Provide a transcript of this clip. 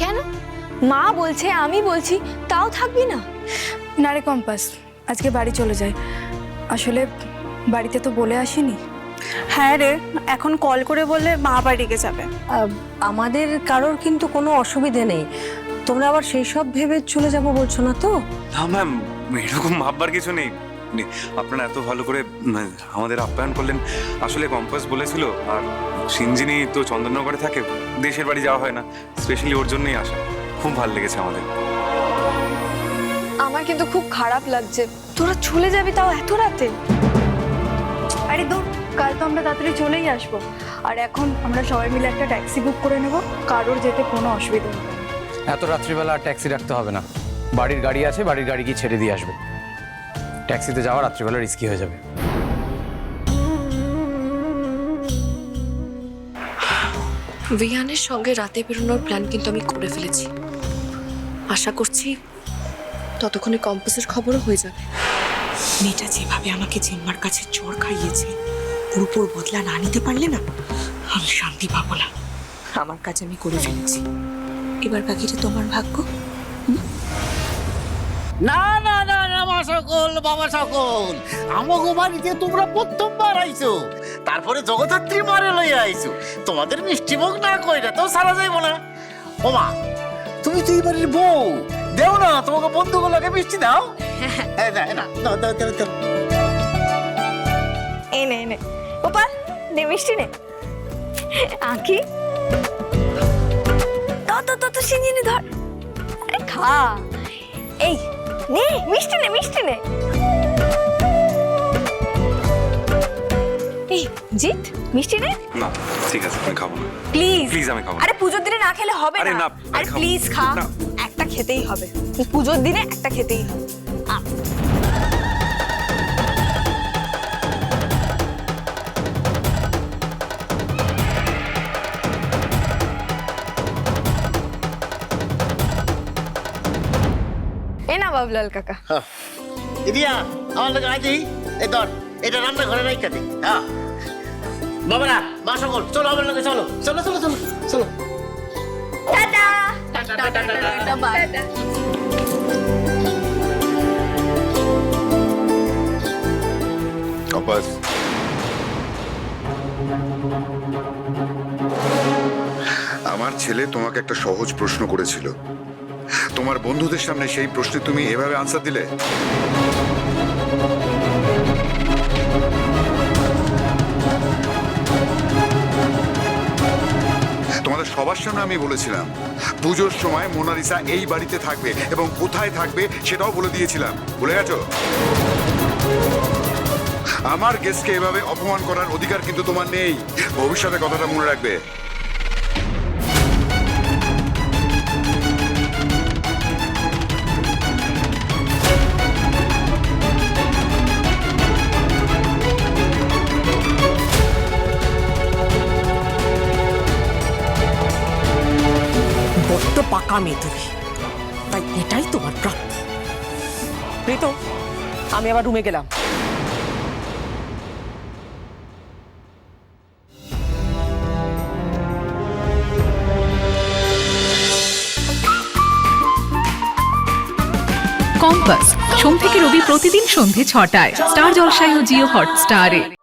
কেন? মা বলছে আমি বলছি তাও থাকবি না? না রে কম্পাস আজকে বাড়ি চলে যাই। আসলে বাড়িতে তো বলে আসিনি। হ্যাঁ রে এখন কল করে বললে মা বাড়ি রেগে যাবে। আমাদের কারোর কিন্তু কোনো অসুবিধে নেই। তোমরা আবার সেই সব ভেবে চলে যাব বলছো না তো? না ম্যাম এরকম ভাববার কিছু নেই। মানে আপনারা এত ভালো করে আমাদের আপ্যায়ন করলেন। আসলে কম্পাস বলেছিল আর সিঞ্জিনি তো চন্দননগরে থাকে দেশের বাড়ি যাওয়া হয় না স্পেশালি ওর জন্যই আসা। খুব ভালো লেগেছে আমাদের। আমার কিন্তু খুব খারাপ লাগছে। তোরা চলে যাবি তাও এত রাতে? আরে দূর কাল তো আমরা তাড়াতাড়ি চলেই আসব। আর এখন আমরা সবাই মিলে একটা ট্যাক্সি বুক করে নেব কারোর যেতে কোনো অসুবিধা নেই এত রাত্রিবেলা আর ট্যাক্সি রাখতে হবে না। বাড়ির গাড়ি আছে বাড়ির গাড়ি গিয়ে ছেড়ে দিয়ে আসবে। ট্যাক্সিতে যাওয়া রাত্রিবেলা রিস্কি হয়ে যাবে। ভিয়ানের সঙ্গে রাতে বেরোনোর প্ল্যান কিন্তু আমি করে ফেলেছি। আশা করছি ততক্ষণে কম্পাসের খবরও হয়ে যাবে। মেয়েটা যেভাবে আমাকে জিম্মার কাছে চোর খাইয়েছে ওর উপর বদলা না নিতে পারলে না আমি শান্তি পাবো না। আমার কাজ আমি করে ফেলেছি। এবার বাকিটা তোমার ভাগ্য। না না না না মা সকল বাবা সকল। আমাগো বাড়িতে তোমরা প্রথমবার আইছো। তারপরে জগদ্ধাত্রী মারে লইয়া আইছো। তোমাদের মিষ্টি মুখ না কইরা তো সারা যাইব না। ওমা তুমি তো এই বাড়ির বউ। দেও না তোমাকে বন্ধুগুলোকে মিষ্টি দাও। এই নে নে। গোপাল নে মিষ্টি নে। আঁকি। তো তো তো তো সিঞ্জিনি ধর। আরে খা। এই নে মিষ্টি নে মিষ্টি নে। এই জিৎ মিষ্টি নে। না ঠিক আছে আমি খাব না। প্লিজ। প্লিজ আমি খাব। আরে পুজোর দিনে না খেলে হবে না। আরে। প্লিজ খা। একটা খেতেই হবে। পুজোর দিনে একটা খেতেই হবে। বাবলাল কাকা। ইদিয়া আমার লোক আজি এই ধর এটা রান্না ঘরে রাইখা দে। হ্যাঁ। বাবারা মা সকল চলো আমার লোকে চলো। চলো চলো চলো চলো। কম্পাস আমার ছেলে তোমাকে একটা সহজ প্রশ্ন করেছিল। তোমার বন্ধুদের সামনে সেই প্রশ্নে তুমি এভাবে আনসার দিলে? তোমাদের সবার সামনে আমি বলেছিলাম, পুজোর সময় মোনালিসা এই বাড়িতে থাকবে এবং কোথায় থাকবে সেটাও বলে দিয়েছিলাম। ভুলে গেছো? আমার গেস্টকে এভাবে অপমান করার অধিকার কিন্তু তোমার নেই। ভবিষ্যতে কথাটা মনে রাখবে। পাকা মেয়ে তুমি। তাই এটাই তোমার প্রাপ্য প্রীত, আমি আবার রুমে গেলাম। কম্পাস সোম থেকে রবি প্রতিদিন সন্ধে ছটায়। স্টার জলসায় ও জিও হটস্টারে।